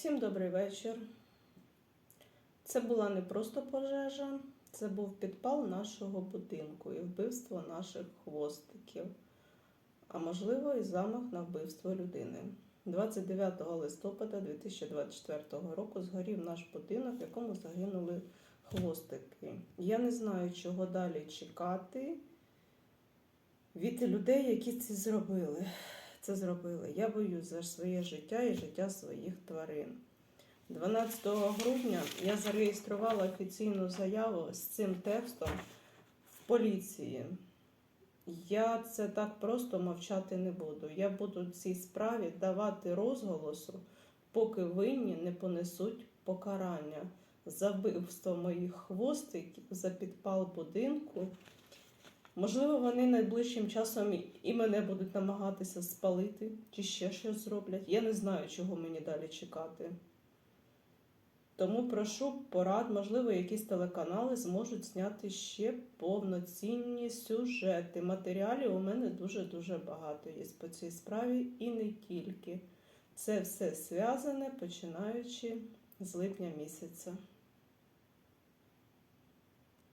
Всім добрий вечір. Це була не просто пожежа, це був підпал нашого будинку і вбивство наших хвостиків, а можливо, і замах на вбивство людини. 29 листопада 2024 року згорів наш будинок, в якому загинули хвостики. Я не знаю, чого далі чекати від людей, які це зробили. Це зробили. Я боюсь за своє життя і життя своїх тварин. 12 грудня я зареєструвала офіційну заяву з цим текстом в поліції. Я це так просто мовчати не буду. Я буду цій справі давати розголосу, поки винні не понесуть покарання за вбивство моїх хвостиків, за підпал будинку. Можливо, вони найближчим часом і- мене будуть намагатися спалити чи ще щось зроблять. Я не знаю, чого мені далі чекати. Тому прошу порад, можливо, якісь телеканали зможуть зняти ще повноцінні сюжети. Матеріалів у мене дуже-дуже багато є по цій справі і не тільки. Це все зв'язане починаючи з липня місяця.